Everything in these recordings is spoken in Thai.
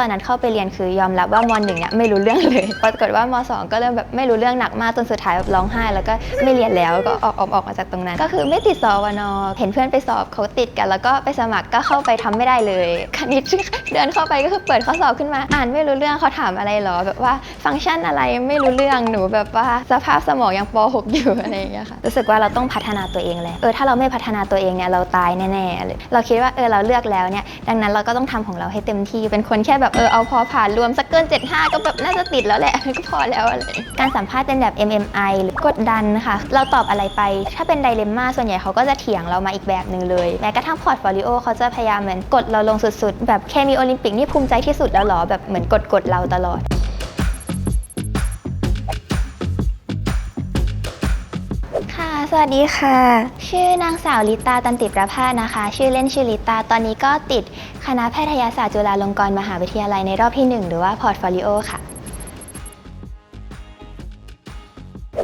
ตอนนั้นเข้าไปเรียนคือยอมรับว่ามหนึ่งเนี่ยไม่รู้เรื่องเลย ปรากฏว่ามสองก็เริ่มแบบไม่รู้เรื่องหนักมากจนสุดท้ายแบบร้องไห้ แล้วก็ไม่เรียนแล้วก็ออกออกออกมาจากตรงนั้น ก็คือไม่ติดสอวนอเห็นเพื่อนไปสอบเขาติดกัน แล้วก็ไปสมัครก็เข้าไปทำไม่ได้เลยคณิตเดินเข้าไปก็คือเปิดข้อสอบขึ้นมาอ่านไม่รู้เรื่องเขาถามอะไรหรอ แบบว่าฟังก์ชันอะไรไม่รู้เรื่องหนูแบบว่าสภาพสมองยังป .6 อยู่อะไรอย่างเงี้ยค่ะรู้สึกว่าเราต้องพัฒนาตัวเองแหละเออถ้าเราไม่พัฒนาตัวเองเนี่ยเราตายแน่ๆเลยเราคิดว่าเออเราเลือกแล้วเนี่ยดังนั้นเราก็ต้องทำของเราให้เต็มที่เป็นคนแค่แบบเออเอาพอผ่านรวมสักเกิน 75 ก็แบบน่าจะติดแล้วแหละ ก็พอแล้วอะไรการสัมภาษณ์เป็นแบบ MMI หรือกดดันค่ะ เราตอบอะไรไป ถ้าเป็นไดเลมม่าส่วนใหญ่เขาก็จะเถียงเรามาอีกแบบหนึ่งเลย แม้กระทั่งพอร์ตโฟลิโอเขาจะพยายามเหมือนกดเราลงสุดๆ แบบเคมีโอลิมปิกนี่ภูมิใจที่สุดแล้วหรอแบบเหมือนกดกดๆเราตลอด ค่ะ สวัสดีค่ะ ชื่อนางสาวลิตาตันติประภาสนะคะ ชื่อเล่นชื่อลิตา ตอนนี้ก็ติดคณะแพทยศาสตร์จุฬาลงกรณ์มหาวิทยาลัยในรอบที่ 1 หรือว่าพอร์ตโฟลิโอค่ะ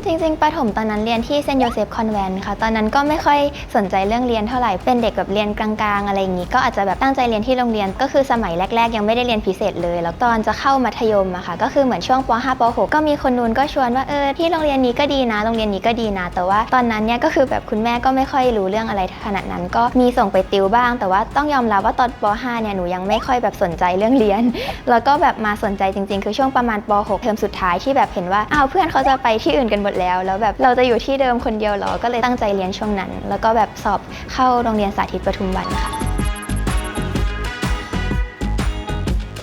จริงๆประถมตอนนั้นเรียนที่เซนต์โยเซฟคอนแวนต์ค่ะ ตอนนั้นก็ไม่ค่อยสนใจเรื่องเรียนเท่าไหร่ เป็นเด็กแบบเรียนกลางๆ อะไรอย่างนี้ ก็อาจจะแบบตั้งใจเรียนที่โรงเรียน ก็คือสมัยแรก ๆ ยังไม่ได้เรียนพิเศษเลย แล้วตอนจะเข้ามัธยมอะค่ะ ก็คือเหมือนช่วงป .5 ป .6 ก็มีคนนู้นก็ชวนว่าเออที่โรงเรียนนี้ก็ดีนะ โรงเรียนนี้ก็ดีนะ แต่ว่าตอนนั้นเนี่ยก็คือแบบคุณแม่ก็ไม่ค่อยรู้เรื่องอะไรขนาดนั้น ก็มีส่งไปติวบ้าง แต่ว่าต้องยอมรับว่าตอนป .5 เนี่ยหนูยังไม่ค่อยแบบสนใจเรื่องเรียน แล้วก็แบบมาสนใจจริง ๆ คือช่วงประมาณป .6 เทอมสุดท้ายที่แบบเห็นว่าอ้าวเพื่อนเขาจะไปที่อื่นกันหมดแล้ว แล้วแบบเราจะอยู่ที่เดิมคนเดียวเหรอ ก็เลยตั้งใจเรียนช่วงนั้น แล้วก็แบบสอบเข้าโรงเรียนสาธิตปทุมวันค่ะ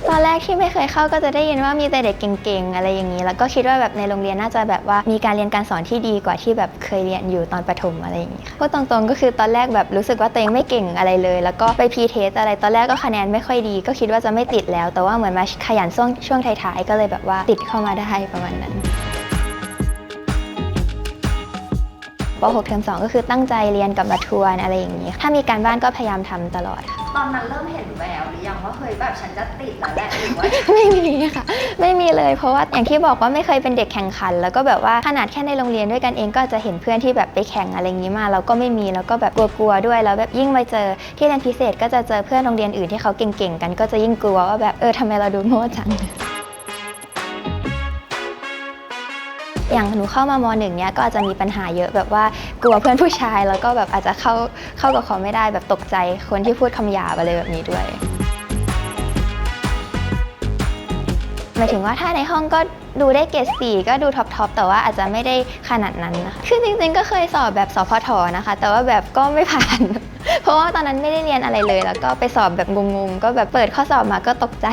ตอนแรกที่ไม่เคยเข้าก็จะได้ยินว่ามีแต่เด็กเก่งๆอะไรอย่างนี้ แล้วก็คิดว่าแบบในโรงเรียนน่าจะแบบว่ามีการเรียนการสอนที่ดีกว่าที่แบบเคยเรียนอยู่ตอนประถมอะไรอย่างนี้ค่ะพูดตรงๆ ก็คือตอนแรกแบบรู้สึกว่าตัวเองไม่เก่งอะไรเลย แล้วก็ไปพีเทสอะไรตอนแรกก็คะแนนไม่ค่อยดี ก็คิดว่าจะไม่ติดแล้ว แต่ว่าเหมือนมาขยันช่วงช่วงท้ายๆก็เลยแบบว่าติดเข้ามาได้ประมาณนั้น ป .6 เทอม2 ก็คือตั้งใจเรียนกับมาทวนอะไรอย่างนี้ ถ้ามีการบ้านก็พยายามทำตลอดค่ะ ตอนนั้นเริ่มเห็นแววหรือยังว่าเฮ้ยแบบฉันจะติดแล้วแหละหรือว่า ไม่มีค่ะ ไม่มีเลย เพราะว่าอย่างที่บอกว่าไม่เคยเป็นเด็กแข่งขัน แล้วก็แบบว่าขนาดแค่ในโรงเรียนด้วยกันเองก็จะเห็นเพื่อนที่แบบไปแข่งอะไรอย่างนี้มาเราก็ไม่มีแล้วก็แบบกลัวๆด้วยแล้วแบบยิ่งไปเจอที่เรียนพิเศษก็จะเจอเพื่อนโรงเรียนอื่นที่เขาเก่งๆกันก็จะยิ่งกลัวว่าแบบเออทำไมเราดูโง่จัง อย่างหนูเข้ามามหนึ่งเนี้ยก็อาจจะมีปัญหาเยอะแบบว่ากลัวเพื่อนผู้ชายแล้วก็แบบอาจจะเข้าเข้ากับเขาไม่ได้แบบตกใจคนที่พูดคำหยาบอะไรแบบนี้ด้วยหมายถึงว่าถ้าในห้องก็ดูได้เกรดสี่ก็ดูท็อปทอปแต่ว่าอาจจะไม่ได้ขนาดนั้นนะคะคือจริงๆ ก็เคยสอบแบบสพทนะคะ แต่ว่าแบบก็ไม่ผ่าน เพราะว่าตอนนั้นไม่ได้เรียนอะไรเลย แล้วก็ไปสอบแบบงงๆ ก็แบบเปิดข้อสอบมาก็ตกใจ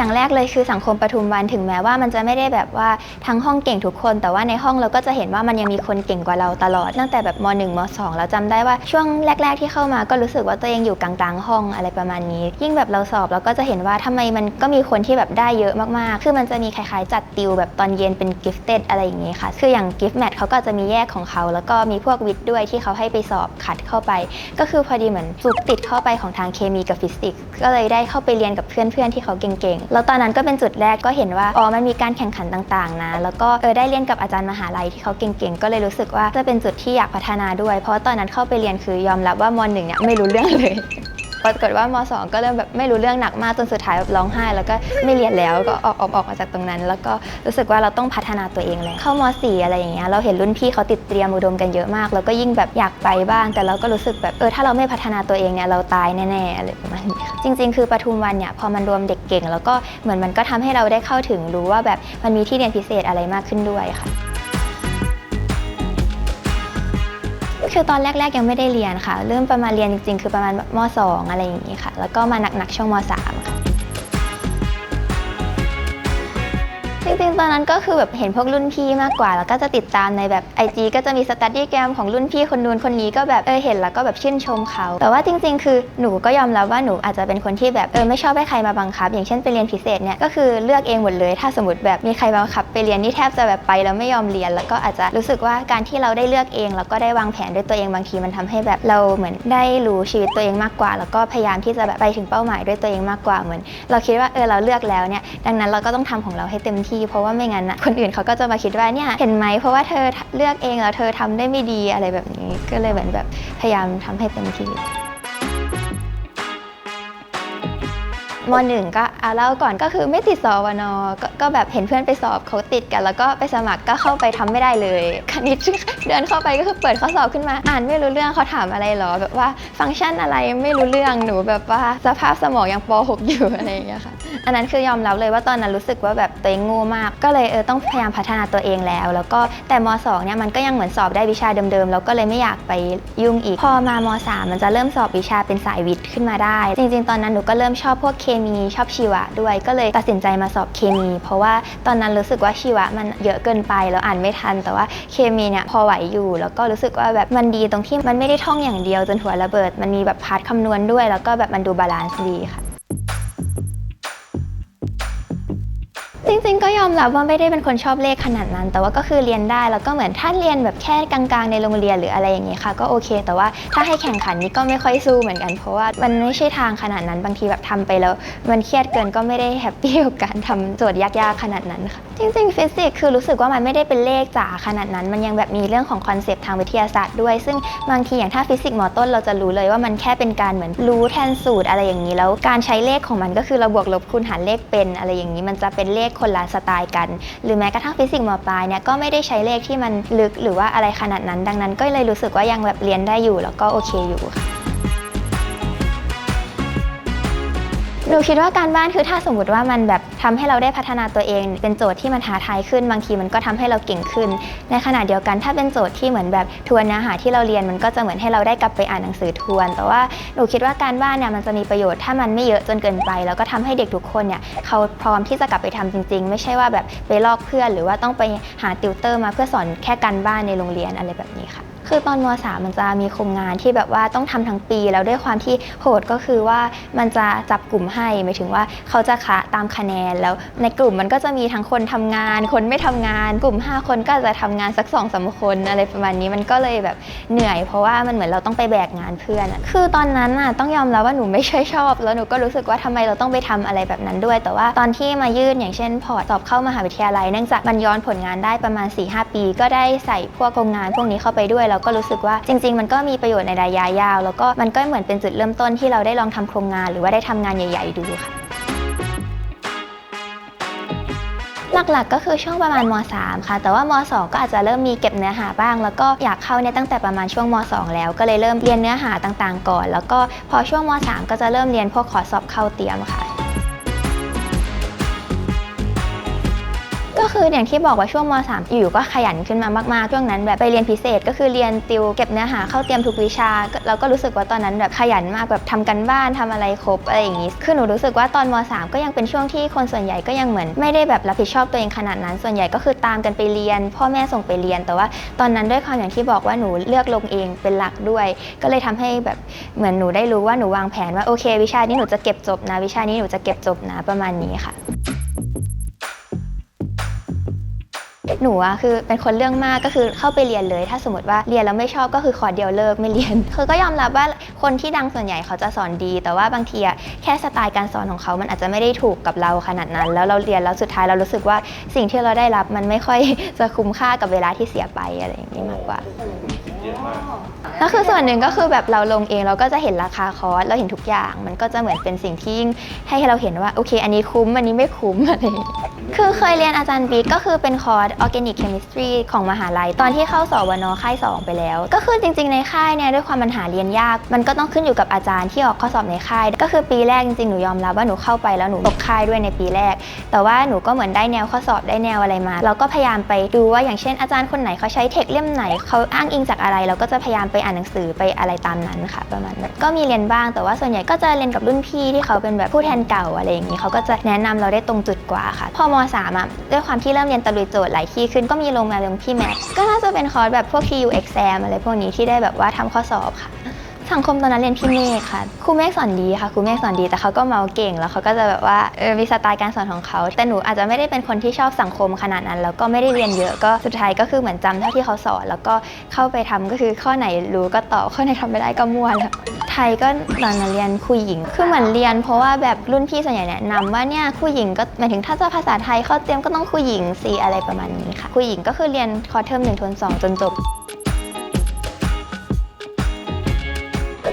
อย่างแรกเลยคือสังคมปทุมวันถึงแม้ว่ามันจะไม่ได้แบบว่าทั้งห้องเก่งทุกคน แต่ว่าในห้องเราก็จะเห็นว่ามันยังมีคนเก่งกว่าเราตลอด ตั้งแต่แบบม .1 ม .2 เราจำได้ว่าช่วงแรก ๆ ที่เข้ามาก็รู้สึกว่าตัวเองอยู่กลางๆ ห้องอะไรประมาณนี้ ยิ่งแบบเราสอบเราก็จะเห็นว่าทำไมมันก็มีคนที่แบบได้เยอะมากๆ คือมันจะมีคล้ายๆ จัดติวแบบตอนเย็นเป็นกิฟเต็ดอะไรอย่างงี้ค่ะ คืออย่างกิฟต์แมทเขาก็จะมีแยกของเขา แล้วก็มีพวกวิทย์ด้วยที่เขาให้ไปสอบขัดเข้าไป ก็คือพอดีเหมือนจุกติดเข้าไปของทางเคมีกับฟิสิกส์ก็เลยได้เข้าไปเรียนกับเพื่อนๆที่เขาเก่งแล้วตอนนั้นก็เป็นจุดแรกก็เห็นว่าอ๋อมันมีการแข่งขันต่างๆ นะ แล้วก็เออได้เรียนกับอาจารย์มหาลัยที่เขาเก่งๆ ก็เลยรู้สึกว่าจะเป็นจุดที่อยากพัฒนาด้วย เพราะตอนนั้นเข้าไปเรียนคือยอมรับว่ามหนึ่งเนี่ยไม่รู้เรื่องเลย ปรากฏว่ามสองก็เริ่มแบบไม่รู้เรื่องหนักมากจนสุดท้ายแบบร้องไห้ แล้วก็ไม่เรียนแล้วก็ออกออกออกมาจากตรงนั้น แล้วก็รู้สึกว่าเราต้องพัฒนาตัวเองแล้วเข้ามสี่อะไรอย่างเงี้ยเราเห็นรุ่นพี่เขาติดเตรียมอุดมกันเยอะมากแล้วก็ยิ่งแบบอยากไปบ้าง แต่เราก็รู้สึกแบบเออถ้าเราไม่พัฒนาตัวเองเนี่ยเราตายแน่ๆอะไรประมาณนี้จริง ๆ คือปทุมวันเนี่ยพอมันรวมเด็กเก่ง แล้วก็เหมือนมันก็ทำให้เราได้เข้าถึงรู้ว่าแบบมันมีที่เรียนพิเศษอะไรมากขึ้นด้วยค่ะ คือตอนแรก ๆ ยังไม่ได้เรียนค่ะ เริ่มประมาณเรียนจริง ๆ คือประมาณม 2 อะไรอย่างนี้ค่ะ แล้วก็มาหนักๆช่วงม 3 ค่ะ ริงๆตอนนั้นก็คือแบบเห็นพวกรุ่นพี่มากกว่า แล้วก็จะติดตามในแบบ IG ก็จะมีสตัดดี้แกรมของรุ่นพี่คนนู้นคนนี้ก็แบบเออเห็นแล้วก็แบบชื่นชมเขา แต่ว่าจริง ๆ คือหนูก็ยอมรับว่าหนูอาจจะเป็นคนที่แบบเออไม่ชอบให้ใครมาบังคับ อย่างเช่นไปเรียนพิเศษเนี่ยก็คือเลือกเองหมดเลย ถ้าสมมติแบบมีใครบังคับ ไปเรียนนี่แทบจะแบบไปแล้วไม่ยอมเรียน แล้วก็อาจจะรู้สึกว่าการที่เราได้เลือกเอง แล้วก็ได้วางแผนด้วยตัวเองบางทีมันทำให้แบบเราเหมือนได้รู้ชีวิตตัวเองมากกว่า แล้วก็พยายามที่จะแบบไปถึงเป้าหมายด้วยตัวเองมากกว่าเหมือน เราคิดว่าเออเราเลือกแล้วเนี่ยดังนั้นเราก็ต้องทำของเราให้เต็มที่เพราะว่าไม่งั้นนะคนอื่นเขาก็จะมาคิดว่าเนี่ยเห็นไหมเพราะว่าเธอเลือกเองแล้วเธอทำได้ไม่ดีอะไรแบบนี้ก็เลยเหมือนแบบพยายามทำให้เต็มที่ มหนึ่งก็เอาเล่าก่อนก็คือไม่ติดสอวนกก็แบบเห็นเพื่อนไปสอบเขาติดกัน แล้วก็ไปสมัครก็เข้าไปทำไม่ได้เลยคณิตเดินเข้าไปก็คือเปิดข้อสอบขึ้นมาอ่านไม่รู้เรื่องเขาถามอะไรหรอ แบบว่าฟังก์ชันอะไรไม่รู้เรื่องหนูแบบว่าสภาพสมองยังป .6 อยู่อะไรอย่างเงี้ยค่ะอันนั้นคือยอมรับเลยว่าตอนนั้นรู้สึกว่าแบบตัวเองโง่มาก ก็เลยเออต้องพยายามพัฒนาตัวเองแล้ว แล้วก็แต่ม 2 เนี่ยมันก็ยังเหมือนสอบได้วิชาเดิมๆแล้วก็เลยไม่อยากไปยุ่งอีกพอมาม 3 มันจะเริ่มสอบวิชาเป็นสายวิทย์ขึ้นมาได้ จริง ๆ ตอนนั้นหนูก็เริ่มชอบพวกเคมีชอบชีวะด้วย ก็เลยตัดสินใจมาสอบเคมี เพราะว่าตอนนั้นรู้สึกว่าชีวะมันเยอะเกินไปแล้วอ่านไม่ทัน แต่ว่าเคมีเนี่ยพอไหวอยู่ แล้วก็รู้สึกว่าแบบมันดีตรงที่มันไม่ได้ท่องอย่างเดียวจนหัวระเบิด มันมีแบบพาร์ทคำนวณด้วย แล้วก็แบบมันดูบาลานซ์ดีค่ะ จริงๆ ก็ยอมรับว่าไม่ได้เป็นคนชอบเลขขนาดนั้น แต่ว่าก็คือเรียนได้แล้วก็เหมือนถ้าเรียนแบบแค่กลางๆในโรงเรียนหรืออะไรอย่างเงี้ยค่ะก็โอเค แต่ว่าถ้าให้แข่งขันนี้ก็ไม่ค่อยสู้เหมือนกัน เพราะว่ามันไม่ใช่ทางขนาดนั้นบางทีแบบทำไปแล้ว มันเครียดเกินก็ไม่ได้แฮปปี้กับการทำโจทย์ยากๆขนาดนั้นค่ะจริงๆฟิสิกส์คือรู้สึกว่ามันไม่ได้เป็นเลขจ๋าขนาดนั้น มันยังแบบมีเรื่องของคอนเซปต์ทางวิทยาศาสตร์ด้วย ซึ่งบางทีอย่างถ้าฟิสิกส์มอต้นเราจะรู้เลยว่ามันแค่เป็นการเหมือนรู้แทนสูตรอะไรอย่างนี้ แล้วการใช้เลขของมันก็คือเราบวกลบคูณหารเลขเป็นอะไรอย่างนี้มันจะเป็นเลขคนละสไตล์กัน หรือแม้กระทั่งฟิสิกส์มปลายเนี่ยก็ไม่ได้ใช้เลขที่มันลึกหรือว่าอะไรขนาดนั้น ดังนั้นก็เลยรู้สึกว่ายังแบบเรียนได้อยู่ แล้วก็โอเคอยู่ค่ะ หนูคิดว่าการบ้านคือถ้าสมมติว่ามันแบบทำให้เราได้พัฒนาตัวเอง เป็นโจทย์ที่มันท้าทายขึ้น บางทีมันก็ทำให้เราเก่งขึ้น ในขณะเดียวกันถ้าเป็นโจทย์ที่เหมือนแบบทวนเนื้อหาที่เราเรียนมันก็จะเหมือนให้เราได้กลับไปอ่านหนังสือทวน แต่ว่าหนูคิดว่าการบ้านเนี่ยมันจะมีประโยชน์ถ้ามันไม่เยอะจนเกินไป แล้วก็ทำให้เด็กทุกคนเนี่ยเขาพร้อมที่จะกลับไปทำจริง ๆ ไม่ใช่ว่าแบบไปลอกเพื่อน หรือว่าต้องไปหาติวเตอร์มาเพื่อสอนแค่การบ้านในโรงเรียนอะไรแบบนี้ค่ะ คือตอนม .3 มันจะมีโครงงานที่แบบว่าต้องทำทั้งปี แล้วด้วยความที่โหดก็คือว่ามันจะจับกลุ่มให้หมายถึงว่าเขาจะคะตามคะแนนแล้วในกลุ่มมันก็จะมีทั้งคนทำงาน คนไม่ทำงาน กลุ่ม 5 คนก็จะทำงานสัก2องสาคนอะไรประมาณนี้มันก็เลยแบบเหนื่อย เพราะว่ามันเหมือนเราต้องไปแบกงานเพื่อน คือตอนนั้นน่ะต้องยอมรับว่าหนูไม่ใช่ชอบ แล้วหนูก็รู้สึกว่าทำไมเราต้องไปทำอะไรแบบนั้นด้วย แต่ว่าตอนที่มายื่นอย่างเช่น พอร์ตสอบเข้ามหาวิทยาลัยเนื่องจากมันย้อนผลงานได้ประมาณ4-5ปี ก็ได้ใส่พวกโครงงานพวกนี้เข้าไปด้วยแล้วก็รู้สึกว่าจริง ๆ มันก็มีประโยชน์ในระยะยาว แล้วก็มันก็เหมือนเป็นจุดเริ่มต้นที่เราได้ลองทำโครงงาน หรือว่าได้ทำงานใหญ่ ๆ ดูค่ะหลักๆ ก็คือช่วงประมาณม .3 ค่ะ แต่ว่าม .2 ก็อาจจะเริ่มมีเก็บเนื้อหาบ้าง แล้วก็อยากเข้าเนี่ยตั้งแต่ประมาณช่วงม .2 แล้ว ก็เลยเริ่มเรียนเนื้อหาต่างๆ ก่อน แล้วก็พอช่วงม .3 ก็จะเริ่มเรียนพวกขอสอบเข้าเตรียมค่ะ คืออย่างที่บอกว่าช่วงม .3 อยู่ๆก็ขยันขึ้นมามากๆช่วงนั้นแบบไปเรียนพิเศษก็คือเรียนติวเก็บเนื้อหาเข้าเตรียมทุกวิชาเราก็รู้สึกว่าตอนนั้นแบบขยันมากแบบทำกันบ้านทำอะไรครบอะไรอย่างงี้คือหนูรู้สึกว่าตอนม .3 ก็ยังเป็นช่วงที่คนส่วนใหญ่ก็ยังเหมือน ไม่ได้แบบรับผิดชอบตัวเองขนาดนั้น ส่วนใหญ่ก็คือตามกันไปเรียน พ่อแม่ส่งไปเรียน แต่ว่าตอนนั้นด้วยความอย่างที่บอกว่าหนูเลือกลงเองเป็นหลักด้วย ก็เลยทำให้แบบเหมือนหนูได้รู้ว่าหนูวางแผนว่าโอเค วิชานี้หนูจะเก็บจบนะ วิชานี้หนูจะเก็บจบนะประมาณนี้ค่ะ หนูอะคือเป็นคนเรื่องมากก็คือเข้าไปเรียนเลย ถ้าสมมติว่าเรียนแล้วไม่ชอบก็คือขอเดียวเลิกไม่เรียน คือก็ยอมรับว่าคนที่ดังส่วนใหญ่เขาจะสอนดี แต่ว่าบางทีอะแค่สไตล์การสอนของเขามันอาจจะไม่ได้ถูกกับเราขนาดนั้น แล้วเราเรียนแล้วสุดท้ายเรารู้สึกว่าสิ่งที่เราได้รับมันไม่ค่อยจะคุ้มค่ากับเวลาที่เสียไปอะไรอย่างนี้มากกว่าก็ ล้วคือส่วนหนึ่งก็คือแบบเราลงเองเราก็จะเห็นราคาคอร์สเราเห็นทุกอย่าง มันก็จะเหมือนเป็นสิ่งที่ให้เราเห็นว่าโอเค อันนี้คุ้มอันนี้ไม่คุ้มอะไรคือเคยเรียนอาจารย์บิ๊กก็คือเป็นคอร์ส Organic Chemistry ของมหาลัย ตอนที่เข้าสวนค่าย 2 ไปแล้ว ก็คือจริง ๆ ในค่ายเนี่ยด้วยความมันหาเรียนยาก มันก็ต้องขึ้นอยู่กับอาจารย์ที่ออกข้อสอบในค่าย ก็คือปีแรกจริงๆหนูยอมรับว่าหนูเข้าไปแล้วหนูตกค่ายด้วยในปีแรก แต่ว่าหนูก็เหมือนได้แนวข้อสอบได้แนวอะไรมา เราก็พยายามไปดูว่าอย่างเช่นอาจารย์คนไหนเขาใช้เทคเล่มไหนเขาอ้างอิงจากอะไรเราก็จะพยายามไปอ่านหนังสือไปอะไรตามนั้นค่ะ ประมาณนั้นก็มีเรียนบ้างแต่ว่าส่วนใหญ่ก็จะเรียนกับรุ่นพี่ที่เขาเป็นแบบผู้แทนเก่าอะไรอย่างนี้เขาก็จะแนะนำเราได้ตรงจุดกว่าค่ะ พอมสามอะด้วยความที่เริ่มเรียนตะลุยโจทย์หลายที่ขึ้นก็มีลงมาลงพี่แม็กก็น่าจะเป็นคอร์สแบบพวก TU exam อะไรพวกนี้ที่ได้แบบว่าทำข้อสอบค่ะ สังคมตอนนั้นเรียนพี่เมฆค่ะ ครูเมฆสอนดีค่ะ ครูเมฆสอนดี แต่เขาก็เมาเก่ง แล้วเขาก็จะแบบว่าเออมีสไตล์การสอนของเขา แต่หนูอาจจะไม่ได้เป็นคนที่ชอบสังคมขนาดนั้น แล้วก็ไม่ได้เรียนเยอะ ก็สุดท้ายก็คือเหมือนจำเท่าที่เขาสอน แล้วก็เข้าไปทำก็คือข้อไหนรู้ก็ตอบ ข้อไหนทำไม่ได้ก็มั่วแล้วไทยก็ตอนนั้นเรียนครูหญิง คือเหมือนเรียน เพราะว่าแบบรุ่นพี่ส่วนใหญ่แนะนำว่าเนี่ยครูหญิงก็หมายถึงถ้าจะภาษาไทยเข้าเตรียมก็ต้องครูหญิงสิอะไรประมาณนี้ค่ะ ครูหญิงก็คือเรียนคอเทอมหนึ่งทวนสองจนจบ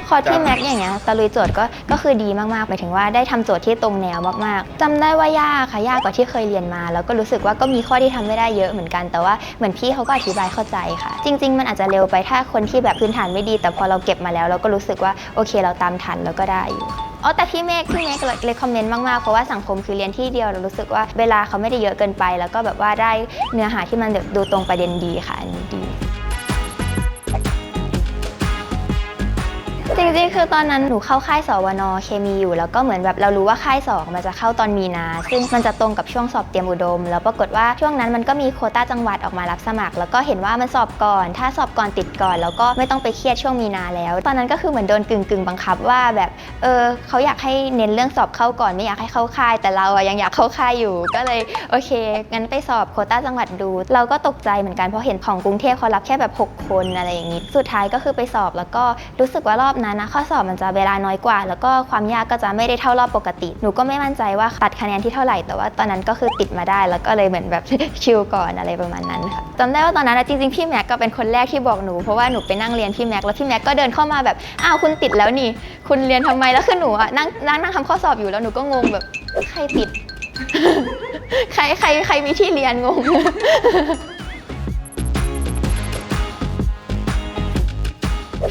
คคอร์สพี่แม็กอย่างเงี้ยตะลุยโจทย์ก็ก็คือดีมากๆหมายถึงว่าได้ทำโจทย์ที่ตรงแนวมากๆจำได้ว่ายากค่ะยากกว่าที่เคยเรียนมา แล้วก็รู้สึกว่าก็มีข้อที่ทำไม่ได้เยอะเหมือนกัน แต่ว่าเหมือนพี่เขาก็อธิบายเข้าใจค่ะ จริง ๆ มันอาจจะเร็วไปถ้าคนที่แบบพื้นฐานไม่ดี แต่พอเราเก็บมาแล้ว เราก็รู้สึกว่าโอเคเราตามทันแล้วก็ได้อยู่อ๋อแต่พี่เมฆพี่เมฆเลยคอมเมนต์มากๆ เพราะว่าสังคมคือเรียนที่เดียวเรารู้สึกว่าเวลาเขาไม่ได้เยอะเกินไป แล้วก็แบบว่าได้เนื้อหาที่มันแบบดูตรงประเด็นดีค่ะอันนี้ดี จริงๆ คือตอนนั้นหนูเข้าค่ายสวนเคมีอยู่ แล้วก็เหมือนแบบเรารู้ว่าค่ายสองมันจะเข้าตอนมีนา ซึ่งมันจะตรงกับช่วงสอบเตรียมอุดม แล้วปรากฏว่าช่วงนั้นมันก็มีโคต้าจังหวัดออกมารับสมัคร แล้วก็เห็นว่ามันสอบก่อน ถ้าสอบก่อนติดก่อน แล้วก็ไม่ต้องไปเครียดช่วงมีนาแล้ว ตอนนั้นก็คือเหมือนโดนกึ่งกึ่งบังคับว่าแบบเออเขาอยากให้เน้นเรื่องสอบเข้าก่อนไม่อยากให้เข้าค่าย แต่เราอะยังอยากเข้าค่ายอยู่ ก็เลยโอเคงั้นไปสอบโคต้าจังหวัดดู เราก็ตกใจเหมือนกันเพราะเห็นของกรุงเทพเขารับแค่แบบหกคนอะไรอย่างงี้ สุดท้ายก็คือไปสอบแล้วก็รู้สึกว่ารอบนั้นนะ ข้อสอบมันจะเวลาน้อยกว่า แล้วก็ความยากก็จะไม่ได้เท่ารอบปกติ หนูก็ไม่มั่นใจว่าตัดคะแนนที่เท่าไหร่ แต่ว่าตอนนั้นก็คือติดมาได้ แล้วก็เลยเหมือนแบบชิลก่อนอะไรประมาณนั้นค่ะจำได้ว่าตอนนั้นจริงๆพี่แม็กก็เป็นคนแรกที่บอกหนูเพราะว่าหนูไปนั่งเรียนพี่แม็กแล้วพี่แม็กก็เดินเข้ามาแบบอ้าวคุณติดแล้วนี่ คุณเรียนทำไมแล้วคือหนูอะนั่งนั่งนั่งทำข้อสอบอยู่แล้วหนูก็งงแบบใครติดใครใครใครมีที่เรียนงง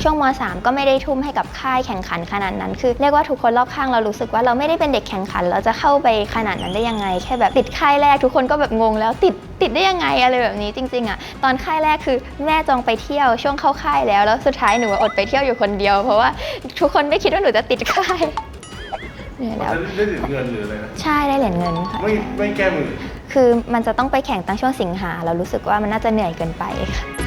ช่วงม .3 ก็ไม่ได้ทุ่มให้กับค่ายแข่งขันขนาดนั้น คือเรียกว่าทุกคนรอบข้างเรารู้สึกว่าเราไม่ได้เป็นเด็กแข่งขัน เราจะเข้าไปขนาดนั้นได้ยังไง แค่แบบติดค่ายแรกทุกคนก็แบบงงแล้วติดติดได้ยังไงอะไรแบบนี้จริงๆอะตอนค่ายแรกคือแม่จองไปเที่ยวช่วงเข้าค่ายแล้วแล้วสุดท้ายหนูอดไปเที่ยวอยู่คนเดียว เพราะว่าทุกคนไม่คิดว่าหนูจะติดค่ายเนี่ยแล้วได้เหรียญเงินหรืออะไรนะใช่ได้เหรียญเงินค่ะไม่ไม่แก้มือคือมันจะต้องไปแข่งตั้งช่วงสิงหาเรารู้สึกว่ามันน่าจะเหนื่อยเกินไปค่ะ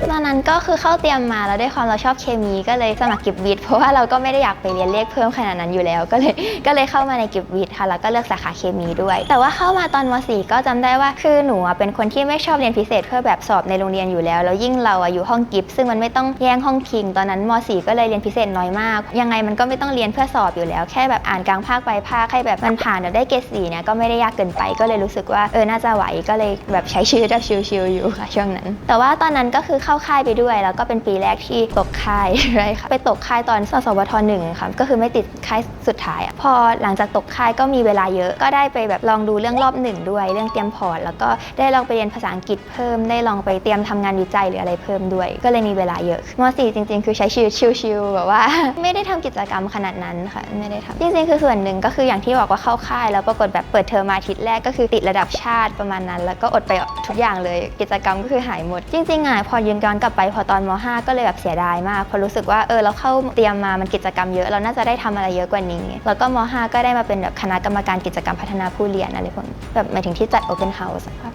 ตอนนั้นก็คือเข้าเตรียมมาแล้วด้วยความเราชอบเคมีก็เลยสมัครกิฟวิทย์เพราะว่าเราก็ไม่ได้อยากไปเรียนเลขเพิ่มขนาดนั้นอยู่แล้ว ก็เลยก็เลยเข้ามาในกิฟวิทย์ค่ะแล้วก็เลือกสาขาเคมีด้วย แต่ว่าเข้ามาตอนม .4 ก็จำได้ว่าคือหนูเป็นคนที่ไม่ชอบเรียนพิเศษเพื่อแบบสอบในโรงเรียนอยู่แล้วแล้วยิ่งเราอยู่ห้องกิฟซึ่งมันไม่ต้องแย่งห้องคิง ตอนนั้นม .4 ก็เลยเรียนพิเศษน้อยมาก ยังไงมันก็ไม่ต้องเรียนเพื่อสอบอยู่แล้วแค่แบบอ่านกลางภาคไปภาคให้แบบมันผ่านแบบได้เกรดสี่เนี่ยก็ไม่ได้ยากเกินไปก็เลยรู้สึกว่าเออน่าจะไหวก็เลยแบบใช้ชีวิตแบบชิลๆอยู่ค่ะช่วงนั้น แต่ว่าตอนนั้นก็คือเข้าค่ายไปด้วย แล้วก็เป็นปีแรกที่ตกค่ายใช่ค่ะไปตกค่ายตอนสสวทหนึ่งค่ะก็คือไม่ติดค่ายสุดท้ายอะพอหลังจากตกค่ายก็มีเวลาเยอะ ก็ได้ไปแบบลองดูเรื่องรอบหนึ่งด้วย เรื่องเตรียมพอร์ตแล้วก็ได้ลองไปเรียนภาษาอังกฤษเพิ่มได้ลองไปเตรียมทำงานวิจัยหรืออะไรเพิ่มด้วย ก็เลยมีเวลาเยอะม .4 จริง ๆ คือใช้ชีวิตชิลๆแบบว่า ไม่ได้ทำกิจกรรมขนาดนั้นค่ะไม่ได้ทำจริงๆคือส่วนหนึ่งก็คืออย่างที่บอกว่าเข้าค่าย แล้วปรากฏแบบเปิดเทอมมาอาทิตย์แรกก็คือติดระดับชาติประมาณนั้น แล้วก็อดไปทุกอย่างเลย กิจกรรมก็คือหายหมด จริงๆอะพอยืนย้อนกลับไปพอตอนม .5 ก็เลยแบบเสียดายมากเพราะรู้สึกว่าเออเราเข้าเตรียมมามันกิจกรรมเยอะเราน่าจะได้ทำอะไรเยอะกว่านี้ แล้วก็ม .5 ก็ได้มาเป็นแบบคณะกรรมการกิจกรรมพัฒนาผู้เรียนอะไรพวกแบบหมายถึงที่จัด Open House อะค่ะ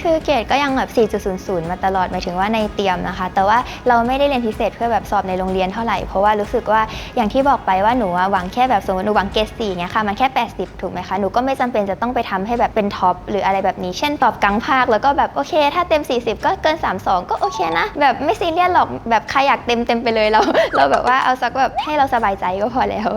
คือเกรดก็ยังแบบ 4.00 มาตลอดหมายถึงว่าในเตรียมนะคะ แต่ว่าเราไม่ได้เรียนพิเศษเพื่อแบบสอบในโรงเรียนเท่าไหร่ เพราะว่ารู้สึกว่าอย่างที่บอกไปว่าหนูหวังแค่แบบสมมติหนูหวังเกรด4เงี้ยค่ะมันแค่ 80 ถูกไหมคะ หนูก็ไม่จำเป็นจะต้องไปทำให้แบบเป็นท็อปหรืออะไรแบบนี้ เช่นตอบกลางภาคแล้วก็แบบโอเค ถ้าเต็ม 40 ก็เกิน 32 ก็โอเคนะ แบบไม่ซีเรียสหรอกแบบใครอยากเต็มเต็มไปเลยเรา เราแบบว่าเอาสักแบบให้เราสบายใจก็พอแล้ว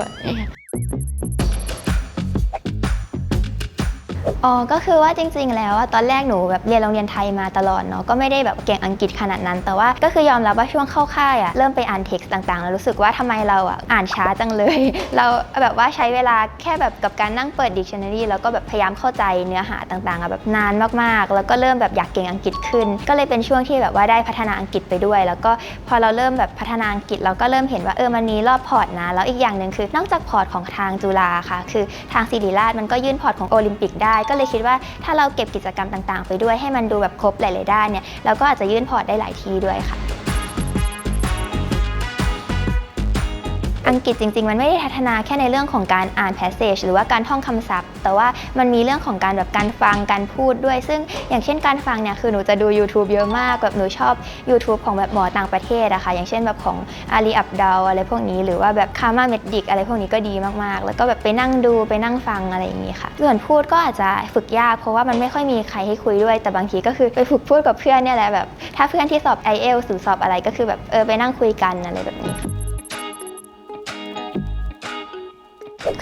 อ๋อ ก็คือว่าจริง ๆ แล้วอะตอนแรกหนูแบบเรียนโรงเรียนไทยมาตลอดเนาะ ก็ไม่ได้แบบเก่งอังกฤษขนาดนั้น แต่ว่าก็คือยอมรับว่าช่วงเข้าค่ายอะเริ่มไปอ่านเท็กซ์ต่างๆ แล้วรู้สึกว่าทำไมเราอะอ่านช้าจังเลย เราแบบว่าใช้เวลาแค่แบบกับการนั่งเปิด dictionary แล้วก็แบบพยายามเข้าใจเนื้อหาต่างๆอะแบบนานมากๆ แล้วก็เริ่มแบบอยากเก่งอังกฤษขึ้น ก็เลยเป็นช่วงที่แบบว่าได้พัฒนาอังกฤษไปด้วย แล้วก็พอเราเริ่มแบบพัฒนาอังกฤษเราก็เริ่มเห็นว่าเออ มันมีรอบพอร์ตนะ แล้วอีกอย่างหนึ่งคือนอกจากพอร์ตของทางจุฬาค่ะ คือทางศิริราชมันก็ยื่นพอร์ตของโอลิมปิกได้ก็เลยคิดว่าถ้าเราเก็บกิจกรรมต่างๆ ไปด้วยให้มันดูแบบครบหลายๆด้านเนี่ยเราก็อาจจะยื่นพอร์ตได้หลายที่ด้วยค่ะ อังกฤษจริง ๆ มันไม่ได้พัฒนาแค่ในเรื่องของการอ่าน passage หรือว่าการท่องคำศัพท์ แต่ว่ามันมีเรื่องของการแบบการฟังการพูดด้วย ซึ่งอย่างเช่นการฟังเนี่ยคือหนูจะดู YouTube เยอะมากแบบหนูชอบ YouTube ของแบบหมอต่างประเทศอะค่ะอย่างเช่นแบบของอาลีอับดาวอะไรพวกนี้ หรือว่าแบบคามาเมดดิกอะไรพวกนี้ก็ดีมากๆ แล้วก็แบบไปนั่งดูไปนั่งฟังอะไรอย่างนี้ค่ะส่วนพูดก็อาจจะฝึกยากเพราะว่ามันไม่ค่อยมีใครให้คุยด้วย แต่บางทีก็คือไปฝึกพูดกับเพื่อนเนี่ยแหละแบบถ้าเพื่อนที่สอบ i อเอลหรือสอบอะไรก็คือแบบเออไปนั่งคุยกันอะไรแบบนี้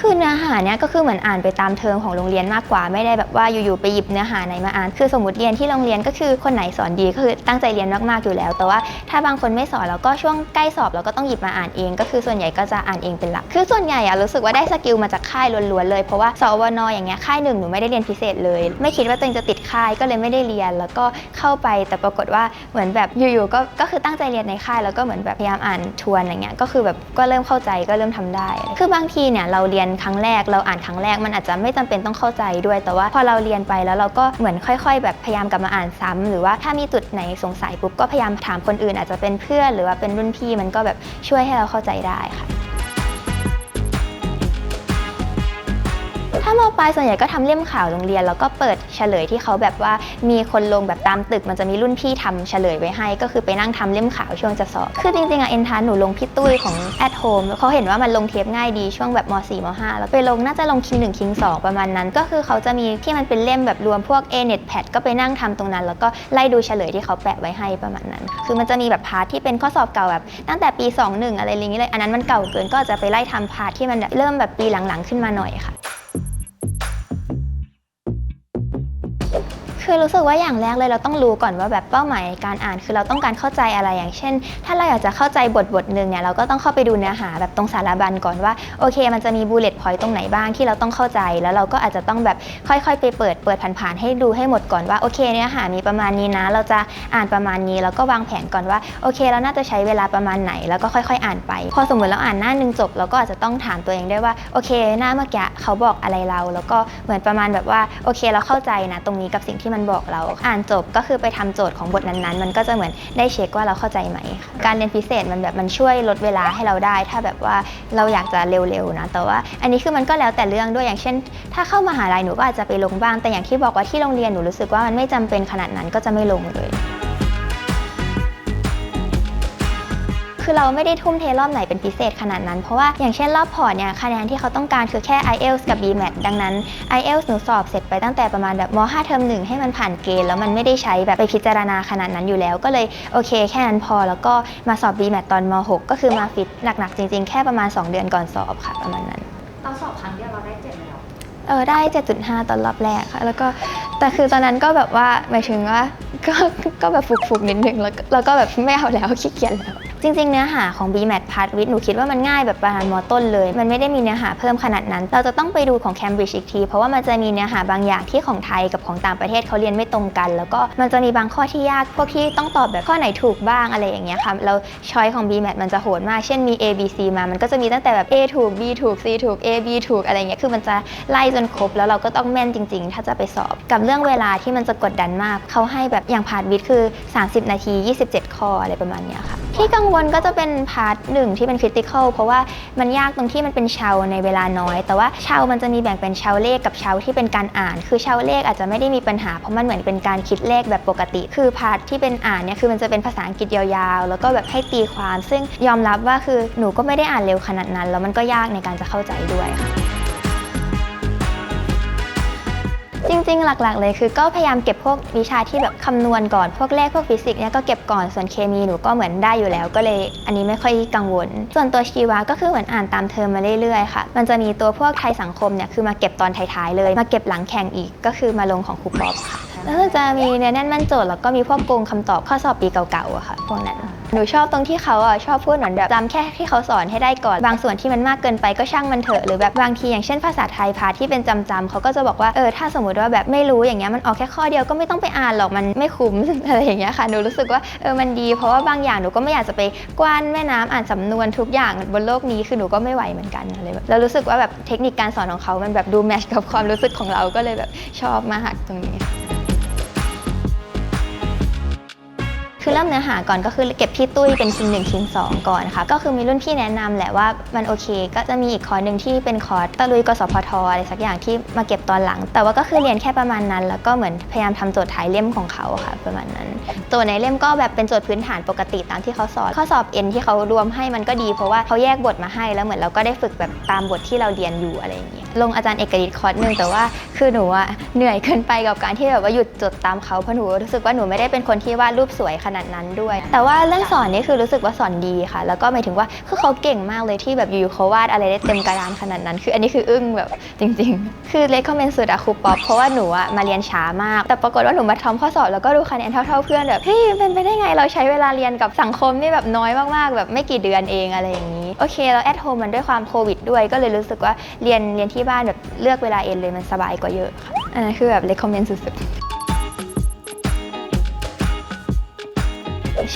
คือเนื้อหาเนี่ยก็คือเหมือนอ่านไปตามเทอมของโรงเรียนมากกว่า ไม่ได้แบบว่าอยู่ๆไปหยิบเนื้อหาไหนมาอ่าน คือสมมติเรียนที่โรงเรียนก็คือคนไหนสอนดีก็คือตั้งใจเรียนมากๆอยู่แล้ว แต่ว่าถ้าบางคนไม่สอนแล้วก็ช่วงใกล้สอบเราก็ต้องหยิบมาอ่านเอง ก็คือส่วนใหญ่ก็จะอ่านเองเป็นหลัก คือส่วนใหญ่อะรู้สึกว่าได้สกิลมาจากค่ายล้วนๆเลย เพราะว่าสวนอย่างเงี้ยค่ายหนึ่งหนูไม่ได้เรียนพิเศษเลย ไม่คิดว่าตัวเองจะติดค่ายก็เลยไม่ได้เรียน แล้วก็เข้าไปแต่ปรากฏว่าเหมือนแบบอยู่ๆก็ก็คือตั้งใจเรียนในค่าย แล้วก็เหมือนแบบพยายามอ่านทวนอะไรเงี้ยก็คือแบบก็เริ่มเข้าใจก็เริ่มทำได้ คือบางทีเนี่ยเราเรียนครั้งแรก เราอ่านครั้งแรกมันอาจจะไม่จำเป็นต้องเข้าใจด้วย แต่ว่าพอเราเรียนไปแล้วเราก็เหมือนค่อย ๆ แบบพยายามกลับมาอ่านซ้ำหรือว่าถ้ามีจุดไหนสงสัยปุ๊บก็พยายามถามคนอื่น อาจจะเป็นเพื่อนหรือว่าเป็นรุ่นพี่มันก็แบบช่วยให้เราเข้าใจได้ค่ะ ถ้ามปลายส่วนใหญ่ก็ทำเล่มข่าวโรงเรียน แล้วก็เปิดเฉลยที่เขาแบบว่ามีคนลงแบบตามตึก มันจะมีรุ่นพี่ทำเฉลยไว้ให้ ก็คือไปนั่งทำเล่มข่าวช่วงจะสอบคือจริงๆอะเอ็นทานหนูลงพี่ตุ้ยของ at home เขาเห็นว่ามันลงเทปง่ายดีช่วงแบบม .4 ม .5 แล้วไปลงน่าจะลงคิง1คิง2ประมาณนั้น ก็คือเขาจะมีที่มันเป็นเล่มแบบรวมพวก a n e t pad ก็ไปนั่งทำตรงนั้น แล้วก็ไล่ดูเฉลยที่เขาแปะไว้ให้ประมาณนั้น คือมันจะมีแบบพาร์ทที่เป็นข้อสอบเก่าแบบตั้งแต่ปี 21 อะไรอย่างนี้เลยอันนั้นมันเก่าเกินก็อาจะไปไล่ทำพาร์ทที่มันแบบเริ่มแบบปีหลังๆขึ้นมาหน่อยค่ะ คือรู้สึกว่าอย่างแรกเลยเราต้องรู้ก่อนว่าแบบเป้าหมายการอ่าน คือเราต้องการเข้าใจอะไรอย่างเช่น ถ้าเราอยากจะเข้าใจบทบทหนึ่งเนี่ยเราก็ต้องเข้าไปดูเนื้อหาแบบตรงสารบัญก่อนว่าโอเค มันจะมีบูเลตพอยต์ตรงไหนบ้างที่เราต้องเข้าใจ แล้วเราก็อาจจะต้องแบบค่อยๆ ไปเปิดเปิดผ่านๆให้ดูให้หมดก่อนว่าโอเคเนื้อหามีประมาณนี้นะ เราจะอ่านประมาณนี้แล้วก็วางแผนก่อนว่าโอเคเราน่าจะใช้เวลาประมาณไหนแล้วก็ค่อย ๆ อ่านไป พอสมมติเราอ่านหน้าหนึงจบเราก็อาจจะต้องถามตัวเองได้วยว่าโอเค หน้าเมื่อกี้เขาบอกอะไรเรา แล้วก็เหมือนประมาณแบบว่าโอเคเราเข้าใจนะ ตรงนี้กับสิ่งที่มันบอกเรา อ่านจบก็คือไปทำโจทย์ของบทนั้นๆ มันก็จะเหมือนได้เช็คว่าเราเข้าใจไหม การเรียนพิเศษมันแบบมันช่วยลดเวลาให้เราได้ ถ้าแบบว่าเราอยากจะเร็วๆนะ แต่ว่าอันนี้คือมันก็แล้วแต่เรื่องด้วยอย่างเช่น ถ้าเข้ามหาลัยหนูก็อาจจะไปลงบ้าง แต่อย่างที่บอกว่าที่โรงเรียนหนูรู้สึกว่ามันไม่จำเป็นขนาดนั้นก็จะไม่ลงเลย คือเราไม่ได้ทุ่มเทรอบไหนเป็นพิเศษขนาดนั้น เพราะว่าอย่างเช่นรอบพอร์ตเนี่ยคะแนนที่เขาต้องการคือแค่ IELTS กับ BMAT ดังนั้น IELTS หนูสอบเสร็จไปตั้งแต่ประมาณแบบม .5 เทอมหนึ่งให้มันผ่านเกณฑ์แล้วมันไม่ได้ใช้แบบไปพิจารณาขนาดนั้นอยู่แล้ว ก็เลยโอเคแค่นั้นพอแล้วก็มาสอบ BMAT ตอนม .6 ก็คือมาฟิตหนักๆจริงๆ แค่ประมาณ 2 เดือนก่อนสอบค่ะประมาณนั้นเราสอบครั้งเดียวเราได้เจ็ดเลยเหรอเออได้ 7.5 ตอนรอบแรกค่ะ แล้วก็แต่คือตอนนั้นก็แบบว่าหมายถึงว่าก็ก็แบบฟุกๆนิดนึงแล้วก็แล้วก็แบบไม่เอาแล้วขี้เกียจแล้ว จริง ๆ เนื้อหาของ BMAT Part w i t หนูคิดว่ามันง่ายแบบประมาณมอต้นเลย มันไม่ได้มีเนื้อหาเพิ่มขนาดนั้น เราจะต้องไปดูของ Cambridge อีกที เพราะว่ามันจะมีเนื้อหาบางอย่างที่ของไทยกับของต่างประเทศเขาเรียนไม่ตรงกัน แล้วก็มันจะมีบางข้อที่ยาก พวกที่ต้องตอบแบบข้อไหนถูกบ้างอะไรอย่างเงี้ยค่ะแล้วช้อยของ BMAT มันจะโหดมาก เช่นมี A B C มา มันก็จะมีตั้งแต่แบบ A ถูก B ถูก C ถูก A B ถูกอะไรเงี้ย คือมันจะไล่จนครบ แล้วเราก็ต้องแม่นจริง ๆ ถ้าจะไปสอบ กับเรื่องเวลาที่มันจะกดดันมาก เขาให้แบบอย่างพาร์ทวิทย์คือ 30 นาที 27 ข้ออะไรประมาณเนี้ยค่ะ ที่กังวลก็จะเป็นพาร์ทหนึ่งที่เป็นคริติคอลเพราะว่ามันยากตรงที่มันเป็นชาวในเวลาน้อย แต่ว่าชาวมันจะมีแบ่งเป็นชาวเลขกับชาวที่เป็นการอ่าน คือชาวเลขอาจจะไม่ได้มีปัญหาเพราะมันเหมือนเป็นการคิดเลขแบบปกติ คือพาร์ทที่เป็นอ่านเนี่ยคือมันจะเป็นภาษาอังกฤษยาวๆ แล้วก็แบบให้ตีความ ซึ่งยอมรับว่าคือหนูก็ไม่ได้อ่านเร็วขนาดนั้น แล้วมันก็ยากในการจะเข้าใจด้วยค่ะ จริงๆ หลักๆ เลยคือก็พยายามเก็บพวกวิชาที่แบบคำนวณก่อนพวกเลขพวกฟิสิกส์เนี่ยก็เก็บก่อนส่วนเคมีหนูก็เหมือนได้อยู่แล้ว ก็เลยอันนี้ไม่ค่อยกังวล ส่วนตัวชีวะก็คือเหมือนอ่านตามเทอมมาเรื่อยๆค่ะ มันจะมีตัวพวกไทยสังคมเนี่ยคือมาเก็บตอนท้ายๆเลยมาเก็บหลังแข่งอีกก็คือมาลงของครูป๊อปค่ะแล้วก็จะมีเนื้อแน่นมั่นโจทย์แล้วก็มีพวกโกงคำตอบข้อสอบปีเก่าๆอะค่ะพวกนั้น หนูชอบตรงที่เขาอะชอบพูดเหมือนแบบจำแค่ที่เขาสอนให้ได้ก่อนบางส่วนที่มันมากเกินไปก็ช่างมันเถอะหรือแบบบางทีอย่างเช่นภาษาไทยพาที่เป็นจำจำเขาก็จะบอกว่าเออถ้าสมมติว่าแบบไม่รู้อย่างเงี้ยมันออกแค่ข้อเดียวก็ไม่ต้องไปอ่านหรอกมันไม่คุ้มอะไรอย่างเงี้ยค่ะหนูรู้สึกว่าเออมันดีเพราะว่าบางอย่างหนูก็ไม่อยากจะไปกว้านแม่น้ำอ่านสำนวนทุกอย่างบนโลกนี้คือหนูก็ไม่ไหวเหมือนกันอะไรแบบแล้วรู้สึกว่าแบบเทคนิคการสอนของเขามันแบบดูแมชกับความรู้สึกของเราก็เลยแบบชอบมากตรงนี้คืือเริ่มเนื้อหาก่อนก็คือเก็บพี่ตุ้ยเป็นคิงหนึ่งคิงสองก่อนค่ะ ก็คือมีรุ่นพี่แนะนำแหละว่ามันโอเค ก็จะมีอีกคอร์สหนึ่งที่เป็นคอร์สตะลุยกสพทอะไรสักอย่างที่มาเก็บตอนหลัง แต่ว่าก็คือเรียนแค่ประมาณนั้น แล้วก็เหมือนพยายามทำโจทย์ท้ายเล่มของเขาค่ะ ประมาณนั้นตัวในเล่มก็แบบเป็นโจทย์พื้นฐานปกติตามที่เขาสอนข้อสอบเอ็นที่เขารวมให้มันก็ดี เพราะว่าเขาแยกบทมาให้แล้วเหมือนเราก็ได้ฝึกแบบตามบทที่เราเรียนอยู่อะไรอย่างเงี้ย ลงอาจารย์เอกฤทธิ์คอร์สหนึ่งแต่ว่าคือหนูอะเหนื่อยเกินไปกับการที่แบบว่าหยุดจดตามเขาเพราะหนูรู้สึกว่าหนูไม่ได้เป็นคนที่วาดรูปสวยขนาดนั้นด้วย แต่ว่าเรื่องสอนนี่คือรู้สึกว่าสอนดีค่ะ แล้วก็หมายถึงว่าคือเขาเก่งมากเลยที่แบบอยู่ๆเขาวาดอะไรได้เต็มกระดานขนาดนั้น คืออันนี้คืออึ้งแบบจริง ๆ คือเลคคอมเมนต์สุดอะครูป๊อปเพราะว่าหนูอะมาเรียนช้ามาก แต่ปรากฏว่าหนูมาทำข้อสอบแล้วก็ดูคะแนนเท่าๆเพื่อนแบบเฮ้ยเป็นไปได้ไงเราใช้เวลาเรียนกับสังคมนี่แบบน้อยมากๆ แบบไม่กี่เดือนเองอะไรอย่างนี้โอเคเราแอดโฮมมันด้วยความโควิดด้วยก็เลยรู้สึกว่าเรียนเรียนที่บ้านแบบเลือกเวลาเองเลยมันสบายกว่าเยอะค่ะอันนั้นคือแบบเลคคอมเมนต์สุดๆ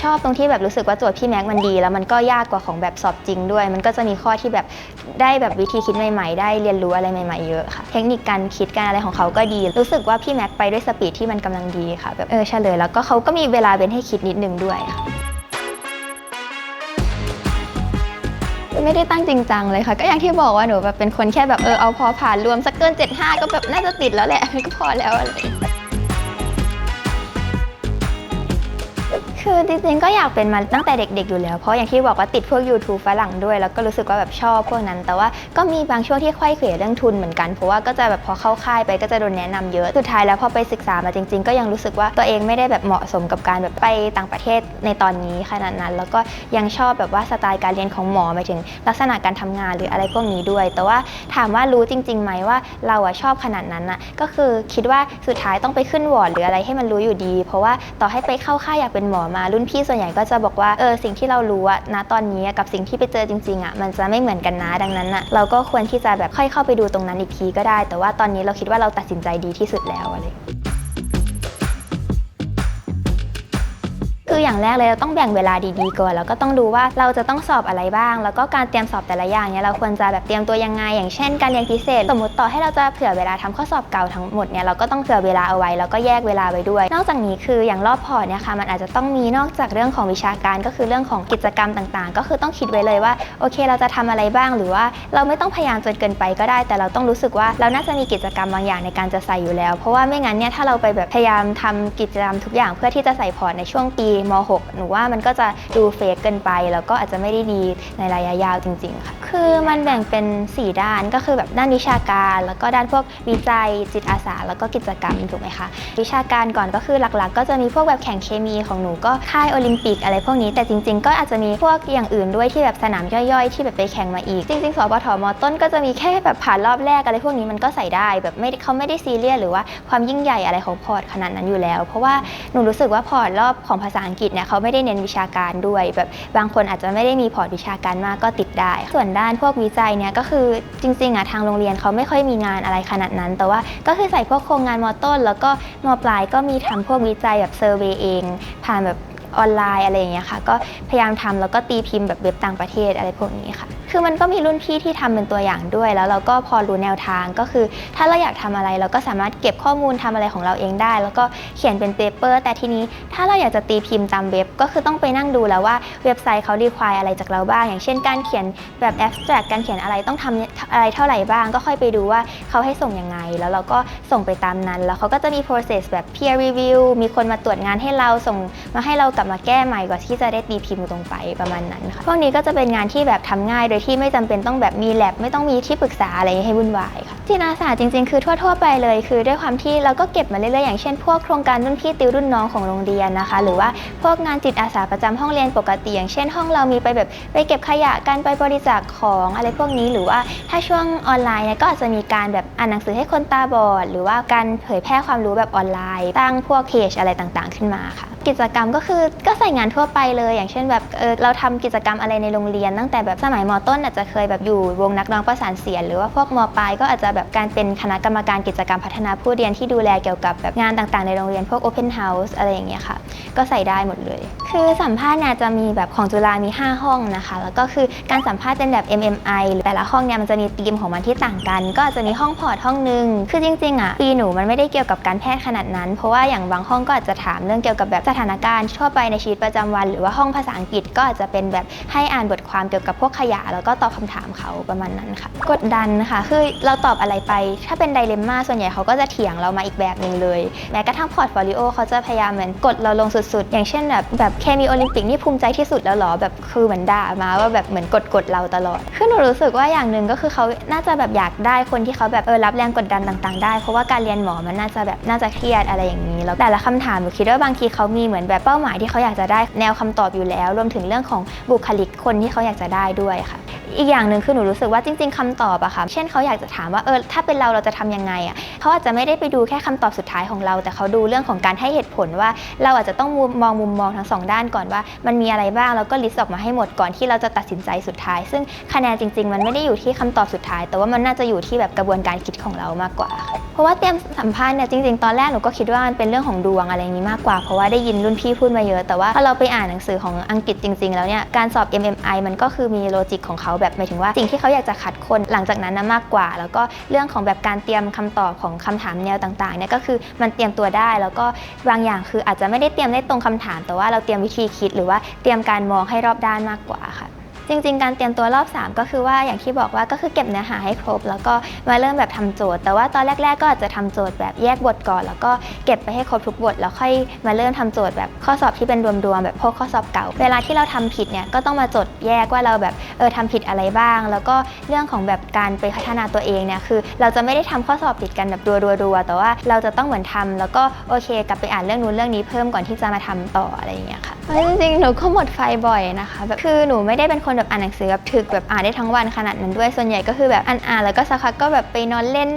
ชอบตรงที่แบบรู้สึกว่าโจทย์พี่แม็กมันดี แล้วมันก็ยากกว่าของแบบสอบจริงด้วย มันก็จะมีข้อที่แบบได้แบบวิธีคิดใหม่ๆ ได้เรียนรู้อะไรใหม่ๆเยอะค่ะ เทคนิคการคิดการอะไรของเขาก็ดี รู้สึกว่าพี่แม็กไปด้วยสปีดที่มันกำลังดีค่ะแบบเออเฉลยแล้วก็เขาก็มีเวลาเป็นให้คิดนิดนึงด้วยค่ะ ไม่ได้ตั้งจริงจังเลยค่ะ ก็อย่างที่บอกว่าหนูแบบเป็นคนแค่แบบเออเอาพอผ่านรวมสักเกิน75 ก็แบบน่าจะติดแล้วแหละก็พอแล้วอะไร คือจริงๆก็อยากเป็นมาตั้งแต่เด็ก ๆ อยู่แล้ว เพราะอย่างที่บอกว่าติดพวก YouTube ฝรั่งด้วย แล้วก็รู้สึกว่าแบบชอบพวกนั้น แต่ว่าก็มีบางช่วงที่ค่อยเขวเรื่องทุนเหมือนกัน เพราะว่าก็จะแบบพอเข้าค่ายไปก็จะโดนแนะนำเยอะ สุดท้ายแล้วพอไปศึกษามาจริง ๆ ก็ยังรู้สึกว่าตัวเองไม่ได้แบบเหมาะสมกับการแบบไปต่างประเทศในตอนนี้ขนาดนั้น แล้วก็ยังชอบแบบว่าสไตล์การเรียนของหมอหมายถึง ลักษณะการทำงานหรืออะไรพวกนี้ด้วย แต่ว่าถามว่ารู้จริงๆไหมว่าเราอะชอบขนาดนั้นอะก็คือคิดว่าสุดท้ายต้องไปขึ้นวอร์ดหรืออะไรให้มันรู้อยู่ดี เพราะว่าต่อให้ไปเข้าค่ายอยากเป็นหมอมารุ่นพี่ส่วนใหญ่ก็จะบอกว่าเออสิ่งที่เรารู้อะณตอนนี้กับสิ่งที่ไปเจอจริงๆอะมันจะไม่เหมือนกันนะดังนั้นอะเราก็ควรที่จะแบบค่อยเข้าไปดูตรงนั้นอีกทีก็ได้ แต่ว่าตอนนี้เราคิดว่าเราตัดสินใจดีที่สุดแล้วอะไร คืออย่างแรกเลยเราต้องแบ่งเวลาดีๆก่อนแล้วก็ต้องดูว่าเราจะต้องสอบอะไรบ้าง แล้วก็การเตรียมสอบแต่ละอย่างเนี่ยเราควรจะแบบเตรียมตัวยังไง อย่างเช่น การเรียนพิเศษ สมมติต่อให้เราจะเผื่อเวลาทำข้อสอบเก่าทั้งหมดเนี่ยเราก็ต้องเผื่อเวลาเอาไว้แล้วก็แยกเวลาไว้ด้วย นอกจากนี้คืออย่างรอบพอร์ตเนี่ยค่ะมันอาจจะต้องมีนอกจากเรื่องของวิชาการก็คือเรื่องของกิจกรรมต่างๆ ก็คือต้องคิดไว้เลยว่าโอเค เราจะทำอะไรบ้าง หรือว่าเราไม่ต้องพยายามจนเกินไปก็ได้ แต่เราต้องรู้สึกว่าเราน่าจะมีกิจกรรมบางอย่างในการจะใส่อยู่แล้ว เพราะว่าไม่งั้นเนี่ยถ้าเราไปแบบพยายามทำกิจกรรมทุกอย่างเพื่อที่จะใส่พอร์ตในช่วงปีม .6 หนูว่ามันก็จะดูเฟกเกินไป แล้วก็อาจจะไม่ได้ดีในระยะยาวจริง ๆ ค่ะ คือมันแบ่งเป็น 4 ด้านก็คือแบบด้านวิชาการ แล้วก็ด้านพวกวิจัยจิตอาสา แล้วก็กิจกรรมถูกไหมคะวิชาการก่อนก็คือหลักๆ ก็จะมีพวกแบบแข่งเคมีของหนูก็ค่ายโอลิมปิกอะไรพวกนี้แต่จริง ๆ ก็อาจจะมีพวกอย่างอื่นด้วยที่แบบสนามย่อยๆ ที่แบบไปแข่งมาอีก จริงๆสปทมต้นก็จะมีแค่แบบผ่านรอบแรกอะไรพวกนี้มันก็ใส่ได้แบบไม่เขาไม่ได้ซีเรียสหรือว่าความยิ่งใหญ่อะไรของพอร์ตขนาดนั้นอยู่แล้ว เพราะว่าหนูรู้สึกว่าพอร์ตรอบของภาษาอังกฤษเนี่ยเขาไม่ได้เน้นวิชาการด้วย แบบบางคนอาจจะไม่ได้มีพอร์ตวิชาการมากก็ติดได้ส่วนดานพวกวิจัยเนี่ยก็คือจริงๆอะทางโรงเรียนเขาไม่ค่อยมีงานอะไรขนาดนั้น แต่ว่าก็คือใส่พวกโครงงานมอต้น แล้วก็มอปลายก็มีทำพวกวิจัยแบบเซอร์เวยเอง ผ่านแบบ ออนไลน์อะไรอย่างเงี้ยค่ะ ก็พยายามทำแล้วก็ตีพิมพ์แบบเว็บต่างประเทศอะไรพวกนี้ค่ะ คือมันก็มีรุ่นพี่ที่ทำเป็นตัวอย่างด้วย แล้วเราก็พอรู้แนวทางก็คือ ถ้าเราอยากทำอะไรเราก็สามารถเก็บข้อมูลทำอะไรของเราเองได้ แล้วก็เขียนเป็นเปเปอร์ แต่ทีนี้ถ้าเราอยากจะตีพิมพ์ตามเว็บ ก็คือต้องไปนั่งดูแล้วว่าเว็บไซต์เขารีควายอะไรจากเราบ้าง อย่างเช่น การเขียนแบบแอบสแตรกการเขียนอะไรต้องทำอะไรเท่าไหร่บ้าง ก็ค่อยไปดูว่าเขาให้ส่งยังไง แล้วเราก็ส่งไปตามนั้น แล้วเขาก็จะมี process แบบ peer review มีคนมาตรวจงานให้เราส่งมาให้เรากลับมาแก้ใหม่กว่าที่จะได้ตีพิมพ์ตรงไปประมาณนั้นค่ะพวกนี้ก็จะเป็นงานที่แบบทำง่าย โดยที่ไม่จำเป็นต้องแบบมีแ a บไม่ต้องมีที่ปรึกษาอะไรให้วุ่นวายค่ะจิตอาสาจริง ๆ คือทั่ว ๆ ไปเลย คือด้วยความที่เราก็เก็บมาเรื่อยๆอย่างเช่นพวกโครงการรุ่นพี่ติวรุ่นน้องของโรงเรียนนะคะ หรือว่าพวกงานจิตอาสาประจำห้องเรียนปกติอย่างเช่น ห้องเรามีไปแบบไปเก็บขยะการไปบริจาคของอะไรพวกนี้หรือว่าถ้าช่วงออนไลน์เนี่ยก็อาจจะมีการแบบอ่านหนังสือให้คนตาบอด หรือว่าการเผยแพร่ความรู้แบบออนไลน์ ตั้งพวกเพจอะไรต่างๆ ขึ้นมาค่ะ กิจกรรมก็คือก็ใส่งานทั่วไปเลย อย่างเช่นแบบเออเราทำกิจกรรมอะไรในโรงเรียน ตั้งแต่แบบสมัยมต้นอาจจะเคยแบบอยู่วงนักร้องประสานเสียงหรือว่าพวกมปลายก็อาจจะแบบการเป็นคณะกรรมการกิจกรรมพัฒนาผู้เรียนที่ดูแลเกี่ยวกับแบบงานต่างๆ ในโรงเรียนพวก Open House อะไรอย่างเงี้ยค่ะ ก็ใส่ได้หมดเลย คือสัมภาษณ์เนี่ยจะมีแบบของจุฬามี 5 ห้องนะคะ แล้วก็คือการสัมภาษณ์เป็นแบบ MMI หรือแต่ละห้องเนี่ยมันจะมีธีมของมันที่ต่างกัน ก็จจะมีห้องพอร์ตห้องหนึ่งคือจริงๆอะปีหนูมันไม่ได้เกี่ยวกับการแพทย์ขนาดนั้น เพราะว่าอย่างบางห้องก็อาจจะถามเรื่องเกี่ยวกับแบบสถานการณ์ทั่วไปในชีวิตประจำวัน หรือว่าห้องภาษาอังกฤษก็อาจจะเป็นแบบให้อ่านบทความเกี่ยวกับพวกขยะ แล้วก็ตอบคำถามเขาประมาณนั้นค่ะ กดดันนะคะคือเราตอบอะไรไป ถ้าเป็นไดเลมม่าส่วนใหญ่เขาก็จะเถียงเรามาอีกแบบหนึ่งเลยแม้กระทั่งพอร์ตโฟลิโอเขาจะพยายามเหมือนกดเราลงสุดๆ อย่างเช่นแบบแบบเคมีโอลิมปิกนี่ภูมิใจที่สุดแล้วหรอแบบคือเหมือนด่ามาว่าแบบเหมือนกดกดเราตลอดคือหนูรู้สึกว่าอย่างหนึ่งก็คือเขาน่าจะแบบอยากได้คนที่เขาแบบเออรับแรงกดดันต่าง ๆ ได้ เพราะว่าการเรียนหมอมันน่าจะแบบน่าจะเครียดอะไรอย่างนี้แล้วแต่ละคำถามหนูคิดว่าบางทีเขามีเหมือนแบบเป้าหมายที่เขาอยากจะได้แนวคำตอบอยู่แล้ว รวมถึงเรื่องของบุคลิกคนที่เขาอยากจะได้ด้วยค่ะ อีกอย่างหนึ่งคือหนูรู้สึกว่าจริง ๆคำตอบอะค่ะ เช่นเขาอยากจะถามว่าเออถ้าเป็นเราเราจะทำยังไงอะเขาอาจจะไม่ได้ไปดูแค่คำตอบสุดท้ายของเรา แต่เขาดูเรื่องของการให้เหตุผลว่า เราอาจจะต้องมองมุมมองทั้งสองด้านก่อนว่า มันมีอะไรบ้างแล้วก็ลิสต์ออกมาให้หมดก่อนที่เราจะตัดสินใจสุดท้าย ซึ่งคะแนนจริง ๆ มันไม่ได้อยู่ที่คำตอบสุดท้าย แต่ว่ามันน่าจะอยู่ที่แบบกระบวนการคิดของเรามากกว่า เพราะว่าเตรียมสัมภาษณ์เนี่ยจริง ๆ ตอนแรกหนูก็คิดว่ามันเป็นเรื่องของดวงอะไรอย่างนี้มากกว่า เพราะว่าได้ยินรุ่นพี่พูดมาเยอะ แต่ว่าพอเราไปอ่านหนังสือของอังกฤษจริง ๆ แล้วเนี่ยการสอบ MMI มันก็คือมีโลจิกของเขาแบบหมายถึงว่าสิ่งที่เขาอยากจะคัดคนหลังจากนั้นนะมากกว่า แล้วก็เรื่องของแบบการเตรียมคำตอบของคำถามแนวต่างๆเนี่ยก็คือมันเตรียมตัวได้ แล้วก็บางอย่างคืออาจจะไม่ได้เตรียมได้ตรงคำถาม แต่ว่าเราเตรียมวิธีคิด หรือว่าเตรียมการมองให้รอบด้านมากกว่าค่ะ จริง ๆ การเตรียมตัวรอบ 3 ก็คือว่าอย่างที่บอกว่าก็คือเก็บเนื้อหาให้ครบ แล้วก็มาเริ่มแบบทำโจทย์ แต่ว่าตอนแรก ๆ ก็อาจจะทำโจทย์แบบแยกบทก่อน แล้วก็เก็บไปให้ครบทุกบท แล้วค่อยมาเริ่มทำโจทย์แบบข้อสอบที่เป็นรวมๆแบบพวกข้อสอบเก่า เวลาที่เราทำผิดเนี่ยก็ต้องมาจดแยกว่าเราแบบเออทำผิดอะไรบ้าง แล้วก็เรื่องของแบบการไปพัฒนาตัวเองเนี่ยคือเราจะไม่ได้ทำข้อสอบติดกันแบบรัวๆๆแต่ว่าเราจะต้องเหมือนทำแล้วก็โอเค กลับไปอ่านเรื่องนู้นเรื่องนี้เพิ่มก่อนที่จะมาทำต่ออะไรอย่างเงี้ยค่ะ เพราะจริงๆ หนูก็หมดไฟบ่อยนะคะแบบคือหนูไม่ได้เป็นคนแบบอ่านหนังสือแบบถึกแบบอ่านได้ทั้งวันขนาดนั้นด้วย ส่วนใหญ่ก็คือแบบอ่านอ่านแล้วก็สักพักก็แบบไปนอนเล่น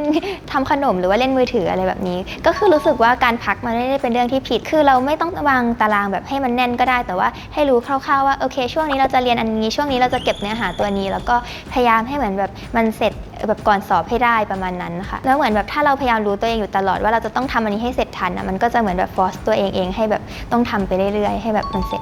ทำขนมหรือว่าเล่นมือถืออะไรแบบนี้ ก็คือรู้สึกว่าการพักมันไม่ได้เป็นเรื่องที่ผิด คือเราไม่ต้องวางตารางแบบให้มันแน่นก็ได้ แต่ว่าให้รู้คร่าวๆว่าโอเค ช่วงนี้เราจะเรียนอันนี้ ช่วงนี้เราจะเก็บเนื้อหาตัวนี้ แล้วก็พยายามให้เหมือนแบบมันเสร็จ แบบก่อนสอบให้ได้ประมาณนั้นค่ะแล้วเหมือนแบบถ้าเราพยายามรู้ตัวเองอยู่ตลอดว่าเราจะต้องทำอันนี้ให้เสร็จทันอะมันก็จะเหมือนแบบฟอสตัวเองเองให้แบบต้องทำไปเรื่อยๆ ให้แบบมันเสร็จ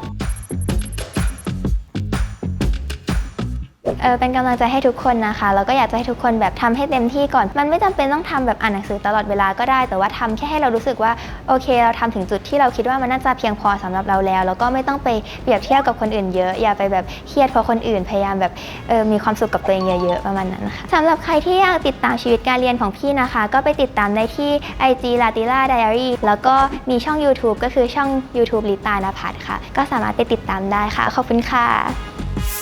เออเป็นกำลังใจให้ทุกคนนะคะแล้วก็อยากจะให้ทุกคนแบบทำให้เต็มที่ก่อน มันไม่จำเป็นต้องทำแบบอ่านหนังสือตลอดเวลาก็ได้ แต่ว่าทำแค่ให้เรารู้สึกว่าโอเค เราทำถึงจุดที่เราคิดว่ามันน่าจะเพียงพอสำหรับเราแล้ว แล้วก็ไม่ต้องไปเปรียบเทียบกับคนอื่นเยอะอย่าไปแบบเครียดเพราะคนอื่นพยายามแบบเออมีความสุขกับตัวเองเยอะๆประมาณนั้นค่ะสำหรับใครที่อยากติดตามชีวิตการเรียนของพี่นะคะ ก็ไปติดตามได้ที่ IG Latila Diary แล้วก็มีช่อง YouTube ก็คือช่อง YouTube ลิตานภัทรค่ะ ก็สามารถไปติดตามได้ค่ะ ขอบคุณค่ะ